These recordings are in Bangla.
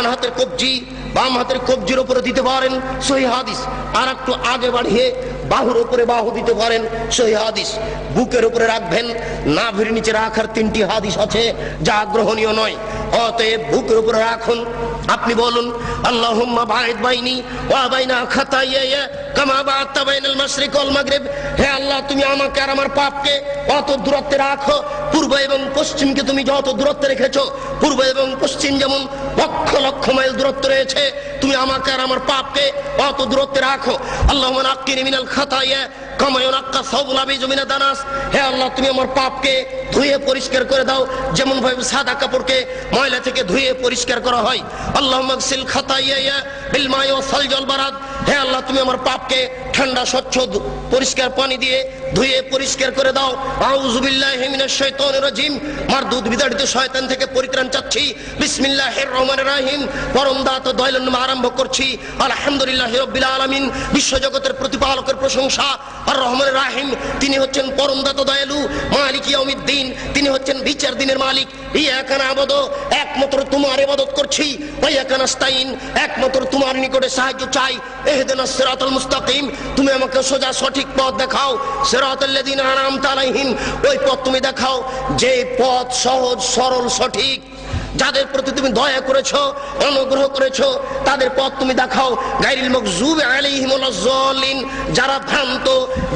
ডান হাতের কবজি, বাম হাতের কবজির উপরে দিতে পারেন সহি হাদিস। আর একটু আগে বাড়িয়ে বাহুর উপরে বাহু দিতে পারেন সহি হাদিস। বুকের উপরে রাখবেন নাভির নিচে রাখার তিনটি হাদিস আছে, যা গ্রহণীয় নয়। অতএব বুকের উপরে রাখুন। আপনি বলুন, আল্লাহুম্মা বাঈদ বাইনি ওয়া বাইনা খাতাইয়া কামা বাআতা বাইনাল মাশরিক ওয়াল মাগরিব। আল্লাহ, তুমি আমাকে আর আমার পাপকে অত দূরত্বে রাখো। পূর্ব এবং পশ্চিমকে তুমি যত দূরত্বে রেখেছো, পূর্ব এবং পশ্চিম যেমন লক্ষ লক্ষ মাইল দূরত্ব রয়েছে, তুমি আমাকে আর আমার পাপকে অত দূরত্বে রাখো। আল্লাহ নাক্কিনি মিনাল খাতাইয়া দানাস। হে আল্লাহ, তুমি আমার পাপকে ধুয়ে পরিষ্কার করে দাও। যেমন ভাবে সাদা কাপড়কে ময়লা থেকে ধুয়ে পরিষ্কার করা হয়। আল্লাহ বারাদ। হে আল্লাহ, তুমি আমার পাপকে ঠান্ডা, স্বচ্ছ পরিষ্কার পানি দিয়ে ধুয়ে পরিষ্কার করে দাও। রাজিম। মারদুদ বিতাড়িত শয়তান থেকে পরিত্রাণ চাচ্ছি। বিসমিল্লাহির রহমানির রহিম। পরম দাত দয়ালুর আরম্ভ করছি। আলহামদুলিল্লাহি রাব্বিল আলামিন। বিশ্বজগতের প্রতিপালকের প্রশংসা। আর রহমানের রাহিম। তিনি হচ্ছেন পরম দাত দয়ালু। মালিক ইয়াউমিদ্দিন। তিনি হচ্ছেন বিচার দিনের মালিক। ইয়াকা নাবুদু একমাত্র তোমার ইবাদত করছি। ওয়া ইয়াকা একমাত্র তোমার নিকটে সাহায্য চাই। তুমি আমাকে সোজা সঠিক পথ দেখাও। ওই পথ তুমি দেখাও যে পথ সহজ, সরল, সঠিক। যাদের প্রতি তুমি দয়া করেছ, অনুগ্রহ করেছ, তাদের পথ তুমি দেখাও। যারা ভ্রান্ত,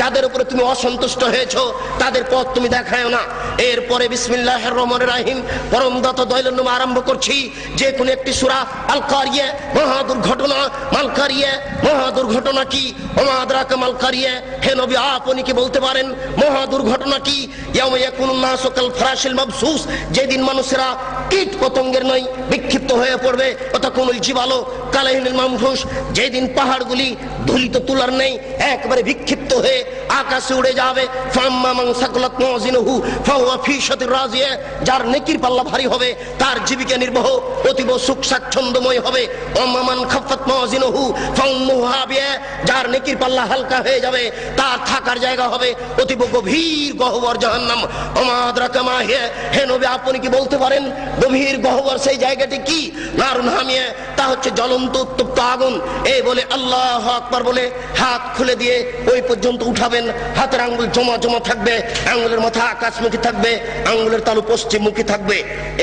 যাদের উপরে তুমি অসন্তুষ্ট হয়েছো, তাদের পথ তুমি দেখায় না। এরপরে বিসমিল্লাহির রহমানির রহিম, পরম দত দয়ালুর নামে আরম্ভ করছি। যে কোন একটি সুরা আল কারিয়া মহা দুর্ঘটনা। মাল কারিয়া মহা দুর্ঘটনা কি? ওমা আদরাকা মাল কারিয়া হে নবী, আপনি কি বলতে পারেন, মহা দুর্ঘটনা কি? ইয়াউমা ইয়াকুনুন নাসু কাল মাবসুস, যেদিন মানুষেরা কীট পতঙ্গের নয় বিক্ষিপ্ত হয়ে পড়বে। অতক্ষণ জীবালো কালাহিনুল মানুষ যেদিন পাহাড়গুলি ধুলিত তুলার নেই, একবারে বিক্ষিপ্ত হয়ে আকাশে উড়ে যাবে। যার নেকির পাল্লা ভারী হবে, তার জীবিকা নির্বাহ, অতীব সুখ স্বাচ্ছন্দ্যময় হবে। যার নেকির পাল্লা হালকা হয়ে যাবে, তার থাকার জায়গা হবে, অতীব গভীর গহ্বর জাহান্নাম। আপনি কি বলতে পারেন, গভীর গহ্বর সেই জায়গাটি কি? তা হচ্ছে জ্বলন্ত উত্তপ্ত আগুন। এই বলে আল্লাহ আকবার বলে হাত খুলে দিয়ে ওই পর্যন্ত উঠাবেন হাতের আঙ্গুল জমা জমা থাকবে, আঙ্গুলের মাথা আকাশমুখী থাকবে, আঙ্গুলের তালু পশ্চিমমুখী থাকবে।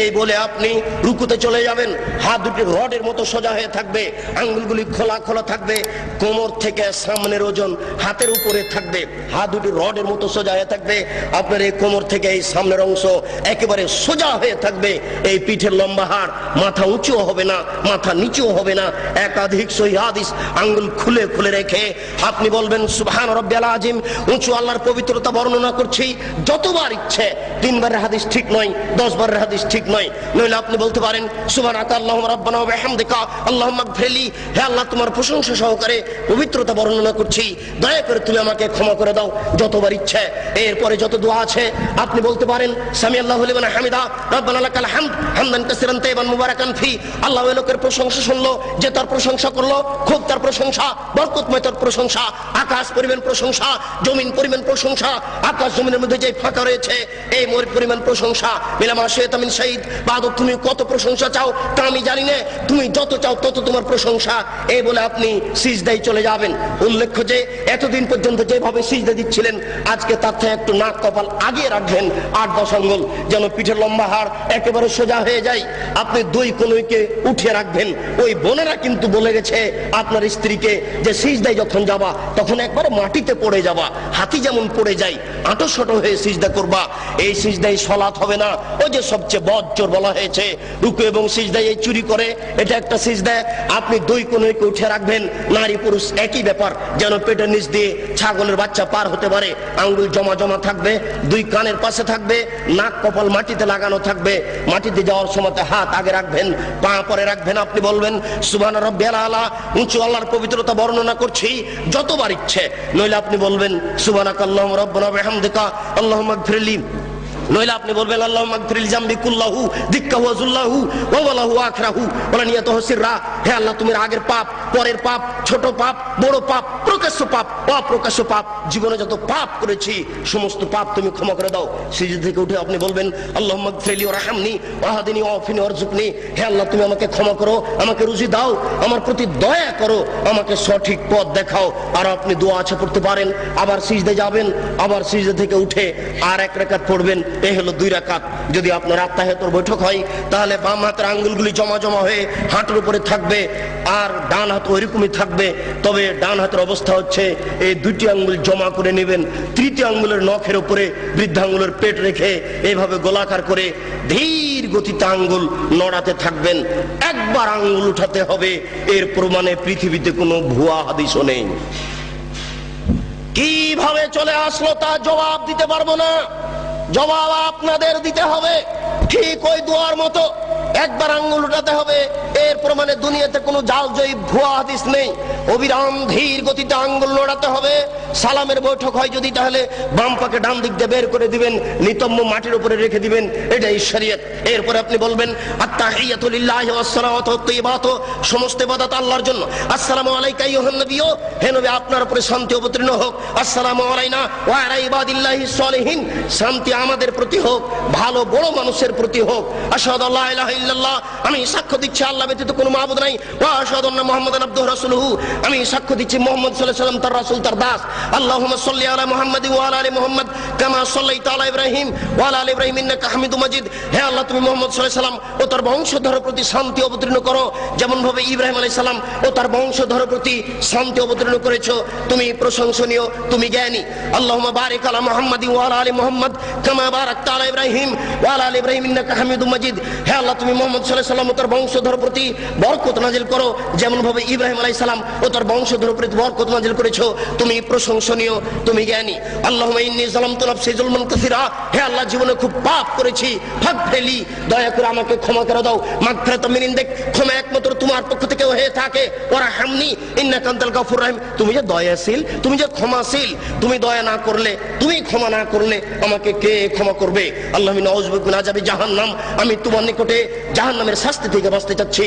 এই বলে আপনি রুকুতে চলে যাবেন, হাত দুটি রডের মতো সোজা হয়ে থাকবে, আঙ্গুলগুলি খোলা খোলা থাকবে, কোমর থেকে সামনের ওজন হাতের উপরে থাকবে, হাত দুটি রডের মতো সোজা হয়ে থাকবে, আপনার এই কোমর থেকে এই সামনের অংশ একেবারে সোজা হয়ে থাকবে, এই পিঠের লম্বা হাড় মাথা উঁচু হবে না, মাথা নিচু হবে না, একাধিক সহিদিস আঙ্গুল খুলে খুলে রেখে আপনি বলবেন, সুবহান রব্বিয়াল আজিম উঁচু আল্লাহর পবিত্রতা বর্ণনা করছি, যতবার ইচ্ছে, তিনবারের হাদিস ঠিক নয় দশ বারের হাদিস ঠিক নয়। নইলে আপনি বলতে পারেন সুবহান আল্লাহ রব্বানা বিহামদিকা, আল্লাহুম্মা গফিরলি হে আল্লাহ তোমার প্রশংসা সহকারে পবিত্রতা বর্ণনা করছি, দয়া করে তুমি আমাকে ক্ষমা করে দাও, যতবার ইচ্ছে। এরপরে যত দোয়া আছে, আপনি বলতে পারেন সামি আল্লাহ লিমান হামিদা, রব্বানা লাকাল হামদ, হামদান কাসিরান তাইবান মুবারাকান ফি। আল্লাহ ওই লোকের প্রশংসা শুনলো, যে তার প্রশংসা করল, খুব তার প্রশংসা, বরকতময় তার প্রশংসা, আকাশ পরিমাণ প্রশংসা জমিন পরিমাণ প্রশংসা, আকাশ জমিনের মধ্যে যে ফাঁকা রয়েছে, এই মোর পরিমাণ প্রশংসা। মিলামা শেতামিন শহীদ বাদ তুমি কত প্রশংসা চাও তা আমি জানি না, তুমি যত চাও তত তোমার প্রশংসা। এই বলে আপনি সিজদাই চলে যাবেন। উল্লেখ্য যে, এতদিন পর্যন্ত যেভাবে সিজদা দিচ্ছিলেন, আজকে তার থেকে একটু নাক কপাল আগে রাখবেন আট দশ আঙ্গুল, যেন পিঠের লম্বা হাড় একেবারে সোজা হয়ে যায়। আপনি দুই কনুইকে উঠিয়ে রাখবেন। ওই বোনেরা কিন্তু বলে গেছে, আপনার স্ত্রীকে যে সিজদায় যখন যাবা, তখন একবারে মাটিতে পড়ে যাবা। হাতি যেমন পড়ে যায়, আটো শটো হয়ে সিজদা করবা। এই সিজদায় সলাৎ হবে না। ওই যে সবচেয়ে বজ্জর বলা হয়েছে, রুকু এবং সিজদায় এই চুরি করে, এটা একটা সিজদায় আপনি দুই কনুইকে উঠে রাখবেন, নারী পুরুষ একই ব্যাপার, যেন পেটের নিচ দিয়ে ছাগলের বাচ্চা পার হতে পারে। আঙ্গুল জমা জমা থাকবে, দুই কানের পাশে থাকবে, নাক কপাল মাটিতে লাগানো থাকবে। মাটিতে যাওয়ার সময় হাত আগে রাখবেন, পা পরে রাখবেন, আপনি বলবেন সুবান রব্বিয়াল আলা। উঁচু আল্লাহর পবিত্রতা বর্ণনা করছি, যতবার ইচ্ছে। নইলে আপনি বলবেন সুবানাক আল্লাহুম্মা রাব্বানা বিহামদিকা আল্লাহুম্মা গফিরলি নইলে আপনি বলবেন, আল্লাহ মাগফিরিল জামবি কুল্লাহু দিক্কাহু ওয়াজুল্লাহু ওয়া ওয়ালাহু আখরাহু। ওয়ালা নিয়াতুহু সিররা, হে আল্লাহ, তুমি আগের পাপ, পরের পাপ, ছোট পাপ, বড় পাপ, প্রকাশ্য পাপ, অপ্রকাশ্য পাপ, জীবনে যত পাপ করেছি, সমস্ত পাপ তুমি ক্ষমা করে দাও। সিজদা থেকে উঠে আপনি বলবেন আল্লাহ মাগফিরলি ওয়ারহামনি ওয়াহদিনি ওয়াফিনি ওয়ারজুকনি হে আল্লাহ, তুমি আমাকে ক্ষমা করো, আমাকে রুজি দাও, আমার প্রতি দয়া করো, আমাকে সঠিক পথ দেখাও। আর আপনি দোয়া আছে পড়তে পারেন, আবার সিজদে যাবেন, আবার সিজদে থেকে উঠে আর এক রাকাত পড়বেন এই হলো দুই রাকাত। যদি আপনার আত্মাহেতর বৈঠক হয়, তাহলে বাম হাতের আঙ্গুলগুলি জমা জমা হয়ে হাঁটুর উপরে থাকবে আর ডান হাত ওইরকমই থাকবে। তবে ডান হাতের অবস্থা হচ্ছে, এই দুটি আঙ্গুল জমা করে নেবেন। তৃতীয় আঙ্গুলের নখের উপরে বৃদ্ধাঙ্গুলের পেট রেখে এইভাবে গোলাকার করে ধীর গতিতে আঙ্গুল নড়াতে থাকবেন। একবার আঙ্গুল উঠাতে হবে, এর প্রমাণে পৃথিবীতে কোনো ভুয়া হাদিসও নেই। কীভাবে চলে আসলো তা জবাব দিতে পারব না। জবাব আপনাদের দিতে হবে। ঠিক ওই দুয়ার মতো। একবার আঙ্গুল উঠাতে হবে। এর প্রমাণে দুনিয়াতে কোনো জালজয়ী ভুয়া হাদিস নেই। অবিরাম ধীর গতিতে আঙ্গুল নড়াতে হবে। সালামের বৈঠক হয় যদি, তাহলে বাম পাকে ডান দিক দিয়ে বের করে দিবেন, নিতম্ব মাটির উপরে রেখে দিবেন, এটাই শরীয়ত। এরপরে আপনি বলবেন, আত্তাহিয়াতু লিল্লাহি ওয়াস সালাওয়াতু ওয়াত সমস্ত ইবাদত আল্লাহর জন্য। আসসালামু আলাইকা আইয়ুহান নবিয়্যু। হে নবী, আপনার উপরে শান্তি অবতীর্ণ হোক। আসসালামু আলাইনা ওয়া আলা ইবাদিল্লাহি সলিহিন। শান্তি আমাদের প্রতি হোক। ভালো বড় মানুষের প্রতি হোক। আশহাদু আল্লা ইলাহা ইল্লাল্লাহ। আমি সাক্ষ্য দিচ্ছি আল্লাহ কোনো মাবুদ নাই। আমি সাক্ষ্য দিচ্ছি মুহাম্মদ সাল্লাম তার রাসূল, তার দাস। আলা কামা ইব্রাহিম ওয়া আলা ইব্রাহিম, ইন্নাকা মাজিদ। হে আল্লাহ, তুমি সাল্লাম ও তার প্রতি শান্তি অবতীর্ণ করো। যেমন ভাবে ইব্রাহিম সালাম ও তার প্রতি শান্তি অবতীর্ণ করেছ, তুমি প্রশংসনীয়, তুমি জ্ঞানী। আল্লাহুম্মা বারিক আলা মুহাম্মাদি ওয়া আলা মুহাম্মাদ, কামা বারাকতা আলা ইব্রাহিম ওয়া আলা ইব্রাহিম, ইন্নাকা হামিদুম মাজিদ। হে আল্লাহ, তুমি সাল্লাম ও তার প্রতি বরকত নাজিল করো। যেমন ভাবে ইব্রাহিম আলাইহিস সালাম ও তার বংশধরের প্রতি বরকত নাজিল করেছ, তুমি প্রশংসনীয়, তুমি জ্ঞানী। ইন্নী কাসীরা। হে আল্লাহ, জীবনে খুব পাপ করেছি। ভাগ ফেলি দয়া করে আমাকে ক্ষমা করে দাও। মাগফিরাতাম মিন ইনদিক। ক্ষমা একমাত্র তোমার পক্ষ থেকে হয়ে থাকে। ওরা হামনি ইন্নাকা আনতাল গাফুর রহিম। তুমি যে দয়াশীল, তুমি যে ক্ষমাশীল, তুমি দয়া না করলে, তুমি ক্ষমা না করলে আমাকে কে ক্ষমা করবে? আল্লাহ না যাবি জাহান্নাম। আমি তোমার নিকটে জাহান্নামের শাস্তি থেকে বাঁচতে চাচ্ছি।